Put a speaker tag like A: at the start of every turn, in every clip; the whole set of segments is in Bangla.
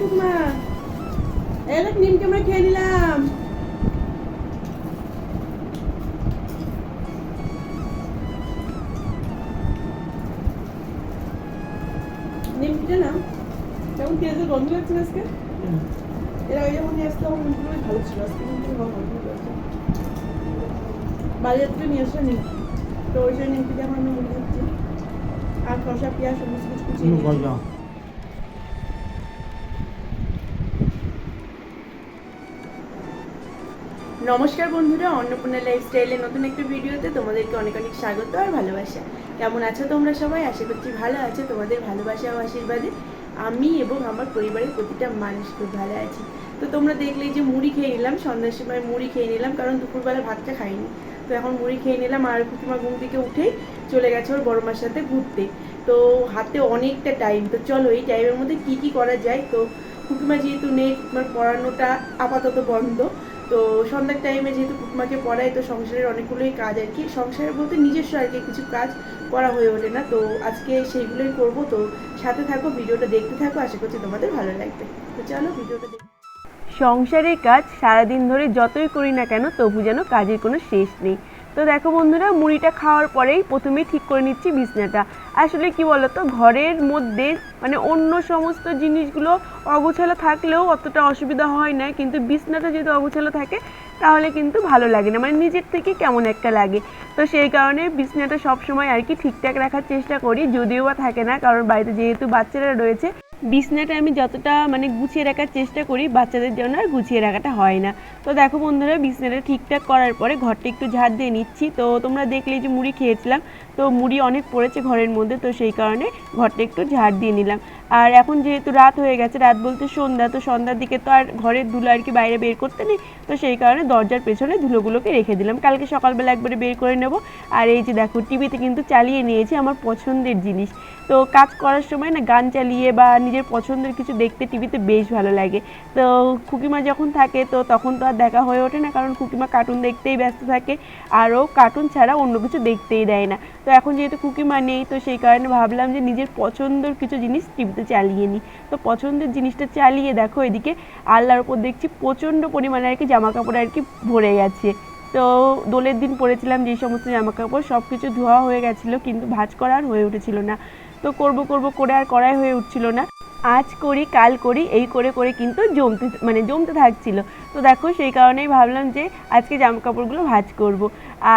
A: কুকুমা এই দেখ নিমকে আমরা খেয়ে নিলাম। নিমকিটা না কেমন পেঁয়াজের গন্ধ লাগছে না আজকে? এর আগে যখন নিয়ে আসতাম নিমকিগুলো ভালো ছিল। আজকে লাগছে বাজার থেকে নিয়ে আসলে নিমকি। তো ওই জন্য নিমকি দিয়ে এখন আমি মুড়ি খাচ্ছি আর শসা পেঁয়াজ সমস্ত কিছু কুচিয়ে
B: কোনো
A: নিয়েছি।
B: গজা
A: নমস্কার বন্ধুরা, অন্নপূর্ণা লাইফস্টাইলের নতুন একটা ভিডিওতে তোমাদেরকে অনেক অনেক স্বাগত আর ভালোবাসা। কেমন আছো তোমরা সবাই? আশা করছি ভালো আছো, তোমাদের ভালোবাসা ও আশীর্বাদে। আমি এবং আমার পরিবারের প্রতিটা মানুষ খুব ভালো আছি। তো তোমরা দেখলেই যে মুড়ি খেয়ে নিলাম, সন্ধ্যার সময় মুড়ি খেয়ে নিলাম, কারণ দুপুরবেলা ভাতটা খাইনি। তো এখন মুড়ি খেয়ে নিলাম আর কুকিমা ঘুম থেকে উঠেই চলে গেছে ওর বড় মার সাথে ঘুরতে। তো হাতে অনেকটা টাইম তো চলো এই টাইমের মধ্যে কি কি করা যায়? তো কুকিমা যেহেতু নেই কুকিমার পড়ানোটা আপাতত বন্ধ। তো সন্ধ্যার টাইমে যেহেতু কুকুমাকে পড়াই তো সংসারের অনেকগুলোই কাজ আর কি। সংসারের বলতে নিজস্ব আর কি, কিছু কাজ করা হয়ে ওঠে না। তো আজকে সেইগুলোই করব। তো সাথে থাকো, ভিডিওটা দেখতে থাকো। আশা করছি তোমাদের ভালো লাগবে। তো চলো ভিডিওটা দেখ। সংসারের কাজ সারাদিন ধরে যতই করি না কেন, তবু যেন কাজের কোনো শেষ নেই। তো দেখো বন্ধুরা, মুড়িটা খাওয়ার পরেই প্রথমেই ঠিক করে নিচ্ছি বিছনাটা। আসলে কি বলতো, ঘরের মধ্যে মানে অন্য সমস্ত জিনিসগুলো অগোছালো থাকলেও অতটা অসুবিধা হয় না, কিন্তু বিছনাটা যদি অগোছালো থাকে, তাহলে কিন্তু ভালো লাগে না। মানে নিজের থেকে কেমন একটা লাগে। তো সেই কারণে বিছনাটা সবসময় আর কি ঠিকঠাক রাখার চেষ্টা করি, যদিও বা থাকে না, কারণ বাড়িতে যেহেতু বাচ্চারা রয়েছে বিছনাটা আমি যতটা মানে গুছিয়ে রাখার চেষ্টা করি, বাচ্চাদের জন্য আর গুছিয়ে রাখাটা হয় না। তো দেখো বন্ধুরা, বিছনাটা ঠিকঠাক করার পরে ঘরটা একটু ঝাড় দিয়ে নিচ্ছি। তো তোমরা দেখলেই যে মুড়ি খেয়েছিলাম, তো মুড়ি অনেক পড়েছে ঘরের মধ্যে, তো সেই কারণে ঘরটা একটু ঝাড় দিয়ে নিলাম। আর এখন যেহেতু রাত হয়ে গেছে, রাত বলতে সন্ধ্যা, তো সন্ধ্যার দিকে তো আর ঘরের ধুলো আর কি বাইরে বের করতে নেই। তো সেই কারণে দরজার পেছনে ধুলোগুলোকে রেখে দিলাম। কালকে সকালবেলা একবারে বের করে নেব। আর এই যে দেখো, টিভিতে কিন্তু চালিয়ে নিয়েছি আমার পছন্দের জিনিস। তো কাজ করার সময় না গান চালিয়ে বা নিজের পছন্দের কিছু দেখতে টিভিতে বেশ ভালো লাগে। তো খুকিমা যখন থাকে, তো তখন তো আর দেখা হয়ে ওঠে না, কারণ খুকিমা কার্টুন দেখতেই ব্যস্ত থাকে। আরও কার্টুন ছাড়া অন্য কিছু দেখতেই দেয় না। তো এখন যেহেতু কুকিমা নেই, তো সেই কারণে ভাবলাম যে নিজের পছন্দের কিছু জিনিস টিভিতে চালিয়ে নিই তো পছন্দের জিনিসটা চালিয়ে দেখো এদিকে আল্লাহর ওপর দেখছি প্রচণ্ড পরিমাণে আর কি জামা কাপড় আর কি ভরে গেছে। তো দোলের দিন পরেছিলাম যে সমস্ত জামা কাপড় সব কিছু ধোয়া হয়ে গেছিল, কিন্তু ভাজ করা আর হয়ে উঠেছিল না। তো করব করব করে আর করাই হয়ে উঠছিল না। আজ করি, কাল করি, এই করে করে কিন্তু জমতে মানে জমতে থাকছিল। তো দেখো সেই কারণেই ভাবলাম যে আজকে জামা কাপড়গুলো ভাজ করব।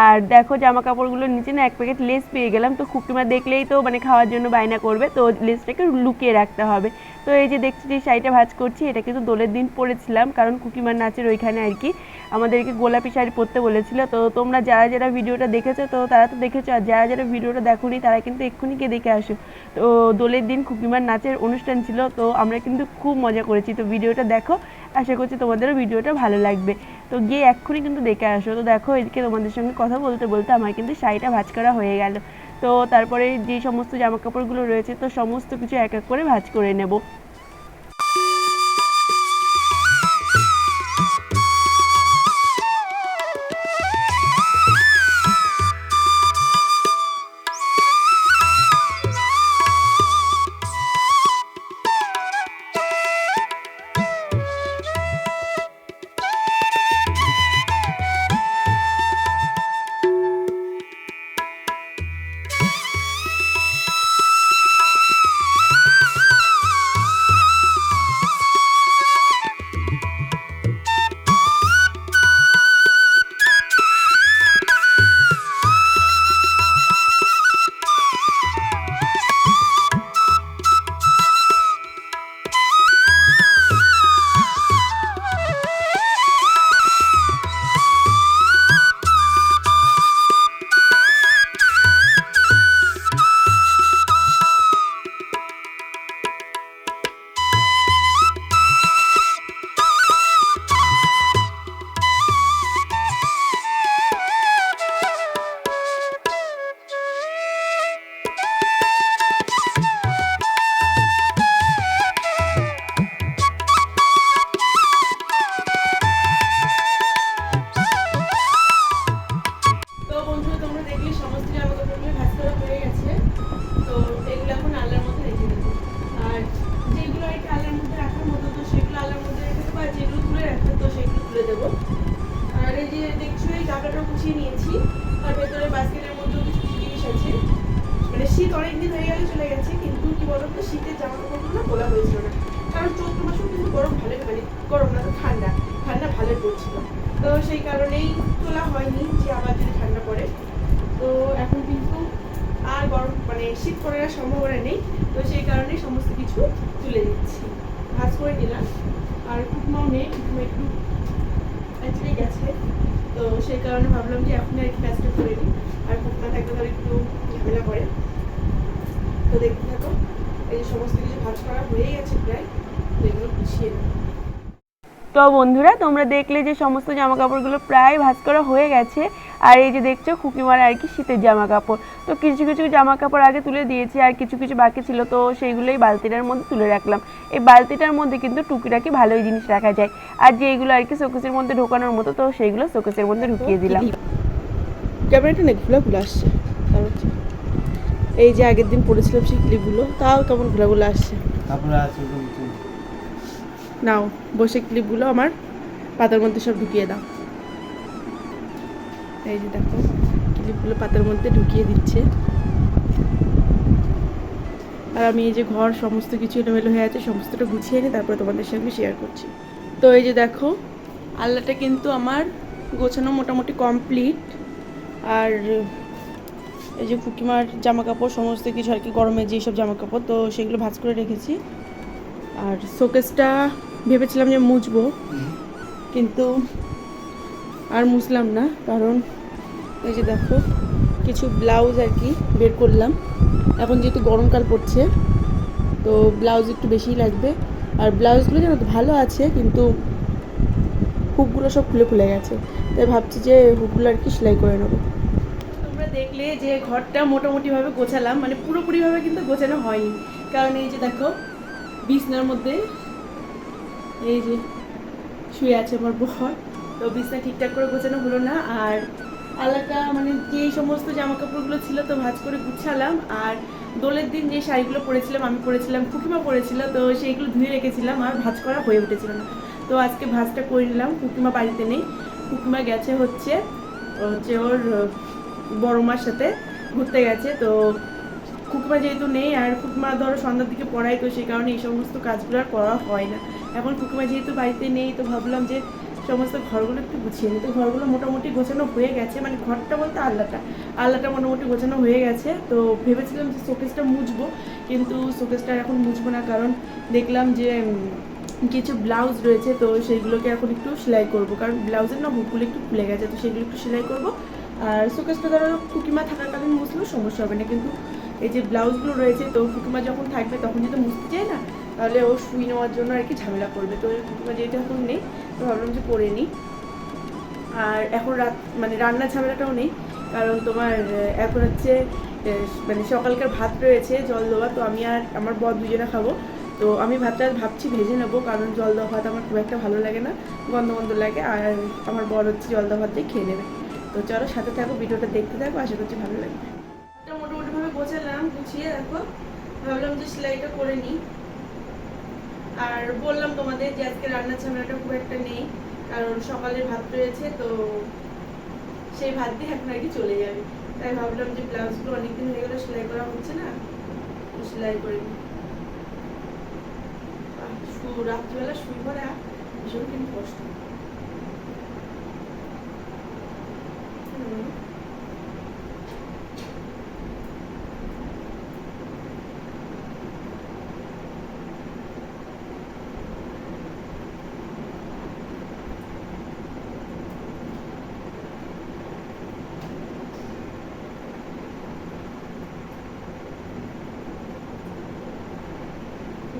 A: আর দেখো জামা কাপড়গুলোর নিচে না এক প্যাকেট লেস পেয়ে গেলাম। তো খুকিমা দেখলেই তো মানে খাওয়ার জন্য বায়না করবে। তো লেসটাকে লুকিয়ে রাখতে হবে। তো এই যে দেখছি যে শাড়িটা ভাজ করছি, এটা কিন্তু দোলের দিন পরেছিলাম। কারণ কুকিমার নাচের ওইখানে আর কি আমাদেরকে গোলাপি শাড়ি পরতে বলেছিল। তো তোমরা যারা যারা ভিডিওটা দেখেছ, তো তারা তো দেখেছ। আর যারা যারা ভিডিওটা দেখোনি, তারা কিন্তু এক্ষুনি গিয়ে দেখে আসো। তো দোলের দিন খুকিমার নাচের অনুষ্ঠান ছিল। তো আমরা কিন্তু খুব মজা করেছি। তো ভিডিওটা দেখো। আশা করছি তোমাদেরও ভিডিওটা ভালো লাগবে। তো গিয়ে এক্ষুনি কিন্তু দেখে আসো। তো দেখো, এদিকে তোমাদের সঙ্গে কথা বলতে বলতে আমার কিন্তু শাড়িটা ভাজ করা হয়ে গেল। তো তারপরে যে সমস্ত জামা কাপড়গুলো রয়েছে, তো সমস্ত কিছু এক এক করে ভাজ করে নেব।
B: এগুলি সমস্ত জামা কাপড়গুলো ভাজ করা হয়ে গেছে। তো এগুলো এখন আল্লাহর মধ্যে রেখে দেবো। আর যেগুলো আর কি আল্লাহর মধ্যে রাখার মতো, তো সেগুলো আল্লাহর মধ্যে রেখে দেবো। আর যেগুলো তুলে রাখার তো সেগুলো তুলে দেবো। আর এই যে দেখছ, এই গামলাটা গুছিয়ে নিয়েছি। আর ভেতরে বাস্কেটের মধ্যেও কিছু জিনিস আছে। মানে শীত অনেকদিন হয়ে গেলে চলে গেছে, কিন্তু কি বলতো, শীতের জামা কাপড় না বলা হয়েছিল না। কারণ চৈত্র মাসেও কিন্তু গরম ভালো মানে গরম না, তো ঠান্ডা। ঠান্ডা ভালো পড়ছিল। তো সেই কারণেই তোলা হয়নি যে আবার যদি ঠান্ডা পড়ে। তো এখন কিন্তু আর গরম মানে শীত পড়ার সম্ভাবনা নেই। তো সেই কারণে সমস্ত কিছু তুলে দিচ্ছি। ভাজ করে নিলাম। আর কুকমাও নেই কুকমা একটু আজকে গেছে। তো সেই কারণে ভাবলাম যে এখন আর কাজটা করে নিই। আর কুকমা থাকলে ধর একটু ঝামেলা করে তো দেখতে থাকো, এই সমস্ত কিছু ভাজ করা হয়ে গেছে প্রায়। তো এগুলো গুছিয়ে নেব
A: তো বন্ধুরা, তোমরা দেখলে যে সমস্ত জামা কাপড়গুলো প্রায় ভাজ করা হয়ে গেছে। আর এই যে দেখছ খুকিমার আর কি শীতের জামা কাপড় তো কিছু কিছু জামা কাপড় আগে তুলে দিয়েছি আর কিছু কিছু বাকি ছিল তো সেইগুলোই বালতিটার মধ্যে তুলে রাখলাম। এই বালতিটার মধ্যে কিন্তু টুকিটাকি ভালোই জিনিস রাখা যায়। আর যেইগুলো আর কি শোকেসের মধ্যে ঢোকানোর মতো তো সেইগুলো শোকেসের মধ্যে ঢুকিয়ে দিলাম।
B: ক্যামেরাটা না ঘোলা ঘোলা আসছে। এই যে আগের দিন পড়েছিলাম সেই ক্লিপগুলো তাও কেমন ঘোলা ঘোলা আসছে। নাও বসে ক্লিপগুলো আমার পাতার মধ্যে সব ঢুকিয়ে দাও। এই যে দেখো ক্লিপগুলো পাতার মধ্যে ঢুকিয়ে দিচ্ছে। আর আমি এই যে ঘর সমস্ত কিছু এলোমেলো হয়ে আছে সমস্তটা গুছিয়ে নিয়ে তারপরে তোমাদের সঙ্গে শেয়ার করছি। তো এই যে দেখো আল্লাটা কিন্তু আমার গোছানো মোটামুটি কমপ্লিট আর এই যে ফুকিমার জামা কাপড় সমস্ত কিছু আর কি গরমের যেসব জামা কাপড় তো সেগুলো ভাজ করে রেখেছি। আর শোকেসটা ভেবেছিলাম যে মুছবো। কিন্তু আর মুছলাম না, কারণ এই যে দেখো, কিছু ব্লাউজ আর কি বের করলাম। এখন যেহেতু গরমকাল পড়ছে, তো ব্লাউজ একটু বেশিই লাগবে। আর ব্লাউজগুলো যেন ভালো আছে, কিন্তু হুকগুলো সব খুলে খুলে গেছে। তাই ভাবছি যে হুকগুলো আর কি সেলাই করে নেব। তোমরা দেখলে যে ঘরটা মোটামুটিভাবে গোছালাম মানে পুরোপুরিভাবে কিন্তু গোছানো হয়নি। কারণ এই যে দেখো, বিছনার মধ্যে এই যে শুয়ে আছে আমার বর। তো বিছনা ঠিকঠাক করে গোছানো হলো না, আর আলাদা মানে যে সমস্ত জামা কাপড়গুলো ছিল তো ভাজ করে গুছালাম, আর দোলের দিন যে শাড়িগুলো পরেছিলাম, আমি পরেছিলাম ফুকিমা পরেছিল, তো সেইগুলো ধুয়ে রেখেছিলাম, আর ভাঁজ করা হয়ে উঠেছিল না। তো আজকে ভাঁজটা করে নিলাম, কুকিমা বাড়িতে নেই ফুকিমা গেছে হচ্ছে হচ্ছে ওর বড় মার সাথে ঘুরতে গেছে, তো কুকমা যেহেতু নেই, আর কুকমা ধরো সন্ধ্যার দিকে পড়াই তো সেই কারণে এই সমস্ত কাজগুলো আর করা হয় না। এখন কুকমা যেহেতু বাড়িতে নেই, তো ভাবলাম যে সমস্ত ঘরগুলো একটু গুছিয়ে নিই তো ঘরগুলো মোটামুটি গোছানো হয়ে গেছে। মানে ঘরটা বলতে আল্লাটা আল্লাটা মোটামুটি গোছানো হয়ে গেছে। তো ভেবেছিলাম যে শোকেসটা মুছবো। কিন্তু শোকেসটা এখন মুছবো না। কারণ দেখলাম যে কিছু ব্লাউজ রয়েছে। তো সেইগুলোকে এখন একটু সেলাই করব। কারণ ব্লাউজের না হুকগুলো একটু খুলে গেছে। তো সেগুলো একটু সেলাই করব। আর শোকেসটা ধরো কুকিমা থাকাকালীন মুছলেও সমস্যা হবে না। কিন্তু এই যে ব্লাউজগুলো রয়েছে, তো কুকুমা যখন থাকবে তখন যদি মুছতে চায় না, তাহলে ও শুই নেওয়ার জন্য আর কি ঝামেলা করবে। তো কুকুমা যেহেতু এখন নেই তো ভাবলাম যে করে নিই। আর এখন রাত মানে রান্নার ঝামেলাটাও নেই, কারণ তোমার এখন হচ্ছে মানে সকালকার ভাত রয়েছে, জল দেওয়া, তো আমি আর আমার বর দুজনে খাব। তো আমি ভাতটা ভাবছি ভেজে নেব, কারণ জল দেওয়া ভাত আমার খুব একটা ভালো লাগে না, গন্ধ গন্ধ লাগে, আর আমার বর হচ্ছে জল দেওয়া ভাত দিয়ে খেয়ে নেবে। তো চলো সাথে থাকো, ভিডিওটা দেখতে থাকো, আশা করছি ভালো লাগবে। মোটামুটিভাবে গোছালাম, গুছিয়ে দেখো ভাবলাম যে সেলাইটা করে নিই। আর বললাম তোমাদের যে আজকে রান্নার ঝামেলাটা খুব একটা নেই, কারণ সকালের ভাত রয়েছে, তো সেই ভাত দিয়ে এখন আর কি চলে যাবে। তাই ভাবলাম যে ব্লাউজগুলো অনেকদিন হয়ে গেলে, সেলাই করা হচ্ছে না সেলাই করে রাত্রিবেলা শুই পড়া ভীষণ কিন্তু কষ্ট।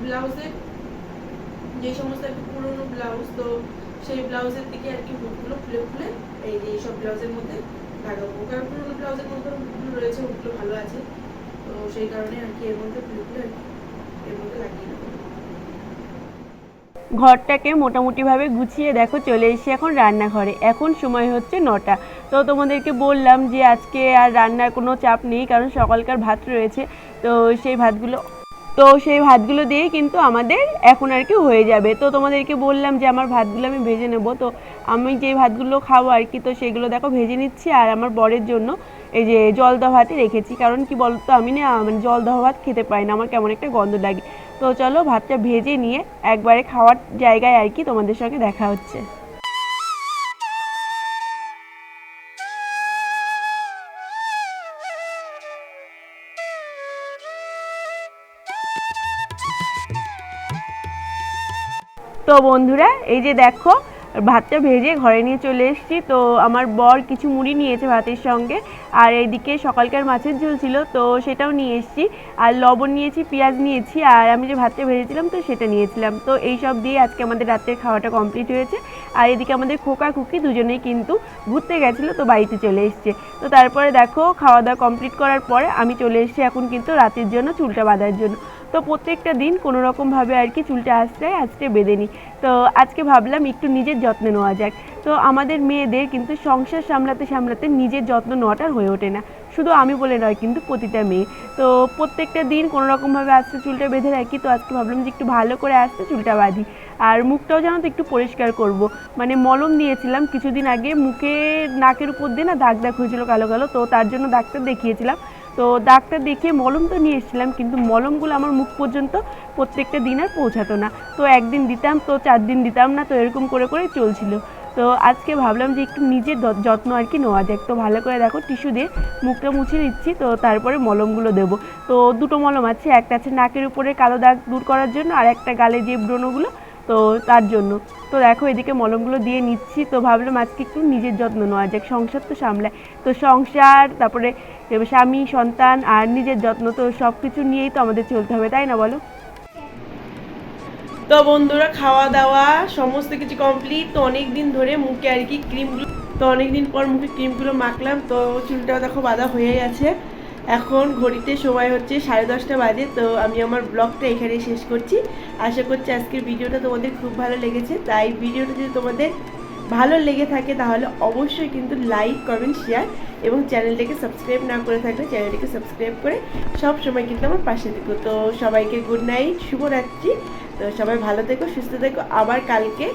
B: হুম। ব্লাউজের যে সমস্ত একটু পুরোনো ব্লাউজ তো সেই ব্লাউজের দিকে আর কি হুকগুলো খুলে খুলে এই যে এইসব ব্লাউজের মধ্যে লাগাবো। কারণ পুরোনো ব্লাউজের মধ্যে হুকগুলো রয়েছে হুকগুলো ভালো আছে। তো সেই কারণে আর কি এর মধ্যে খুলে খুলে এর মধ্যে লাগিয়ে নেব।
A: ঘরটাকে মোটামুটিভাবে গুছিয়ে দেখো, চলে এসেছি এখন রান্নাঘরে। এখন সময় হচ্ছে নটা। তো তোমাদেরকে বললাম যে আজকে আর রান্নার কোনো চাপ নেই, কারণ সকালকার ভাত রয়েছে। তো সেই ভাতগুলো তো সেই ভাতগুলো দিয়েই কিন্তু আমাদের এখন আর কি হয়ে যাবে। তো তোমাদেরকে বললাম যে আমার ভাতগুলো আমি ভেজে নেব। তো আমি যে ভাতগুলো খাব আর কি, তো সেগুলো দেখো ভেজে নিচ্ছি আর আমার বরের জন্য এই যে জল দেওয়া ভাতই রেখেছি। কারণ কি বলতো, আমি না মানে জল দেওয়া ভাত খেতে পাই না, আমার কেমন একটা গন্ধ লাগে। তো চলো ভাতটা ভেজে নিয়ে একবারে খাওয়ার জায়গায় আর কি তোমাদের সঙ্গে দেখা হচ্ছে। তো বন্ধুরা, এই যে দেখো, ভাতটা ভেজে ঘরে নিয়ে চলে এসেছি। তো আমার বর কিছু মুড়ি নিয়েছে ভাতের সঙ্গে, আর এইদিকে সকালকার মাছের ঝোল ছিল, তো সেটাও নিয়ে এসেছি। আর লবণ নিয়েছি, পেঁয়াজ নিয়েছি, আর আমি যে ভাতটা ভেজেছিলাম, তো সেটা নিয়েছিলাম। তো এই সব দিয়ে আজকে আমাদের রাতের খাওয়াটা কমপ্লিট হয়েছে। আর এদিকে আমাদের খোকা খুকি দুজনেই কিন্তু ঘুরতে গেছিল, তো বাড়িতে চলে এসছে। তো তারপরে দেখো, খাওয়া দাওয়া কমপ্লিট করার পরে আমি চলে এসেছি এখন কিন্তু রাতের জন্য, চুলটা বাঁধার জন্য। তো প্রত্যেকটা দিন কোনো রকমভাবে আর কি চুলটা আস্তে আস্তে বেঁধে নিই তো আজকে ভাবলাম একটু নিজের যত্ন নেওয়া যাক। তো আমাদের মেয়েদের কিন্তু সংসার সামলাতে সামলাতে নিজের যত্ন নেওয়াটা হয়ে ওঠে না। শুধু আমি বলে নয় কিন্তু প্রতিটা মেয়ে। তো প্রত্যেকটা দিন কোনো রকমভাবে আস্তে চুলটা বেঁধে রাখি। তো আজকে ভাবলাম যে একটু ভালো করে আস্তে চুলটা বাঁধি। আর মুখটাও যেন তো একটু পরিষ্কার করব। মানে মলম দিয়েছিলাম কিছুদিন আগে। মুখে নাকের উপর দিয়ে না দাগ দাগ হয়েছিল কালো কালো। তো তার জন্য ডাক্তার দেখিয়েছিলাম। তো ডাক্তার দেখিয়ে মলম তো নিয়ে এসেছিলাম, কিন্তু মলমগুলো আমার মুখ পর্যন্ত প্রত্যেকটা দিন আর পৌঁছাতো না। তো একদিন দিতাম, তো চার দিন দিতাম না, তো এরকম করে করে চলছিল। তো আজকে ভাবলাম যে একটু নিজের যত্ন আর কি নেওয়া যাক। তো ভালো করে দেখো টিস্যু দিয়ে মুখটা মুছে নিচ্ছি, তো তারপরে মলমগুলো দেবো। তো দুটো মলম আছে, একটা আছে নাকের উপরে কালো দাগ দূর করার জন্য, আর একটা গালে যে ব্রণগুলো তো তার জন্য। তো দেখো এদিকে মলমগুলো দিয়ে নিচ্ছি। তো ভাবলাম আজকে একটু নিজের যত্ন নেওয়া যাক, সংসার তো সামলায়। তো সংসার, তারপরে স্বামী, সন্তান আর নিজের যত্ন, তো সব কিছু নিয়েই তো আমাদের চলতে হবে, তাই না বলো?
B: তো বন্ধুরা খাওয়া দাওয়া সমস্ত কিছু কমপ্লিট তো অনেক দিন ধরে মুখে আর কি ক্রিমগুলো তো অনেক দিন পর মুখে ক্রিমগুলো মাখলাম। তো চুলটা দেখো বাঁধা হয়ে গেছে। এখন ঘড়িতে সময় হচ্ছে সাড়ে দশটা বাজে তো আমি আমার ব্লগটা এখানেই শেষ করছি। আশা করছি আজকের ভিডিওটা তোমাদের খুব ভালো লেগেছে তাই ভিডিওটা যদি তোমাদের ভালো লেগে থাকে তাহলে অবশ্যই কিন্তু লাইক কমেন্ট শেয়ার এবং চ্যানেলটাকে সাবস্ক্রাইব না করে থাকলে চ্যানেলটাকে সাবস্ক্রাইব করে সব সময় কিন্তু আমার পাশে থেকো। তো সবাইকে গুড নাইট শুভরাত্রি। তো সবাই ভালো থেকো সুস্থ থেকো। আবার কালকে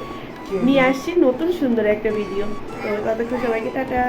B: নিয়ে আসছি নতুন সুন্দর একটা ভিডিও তো ততক্ষণ সবাইকে টাটা।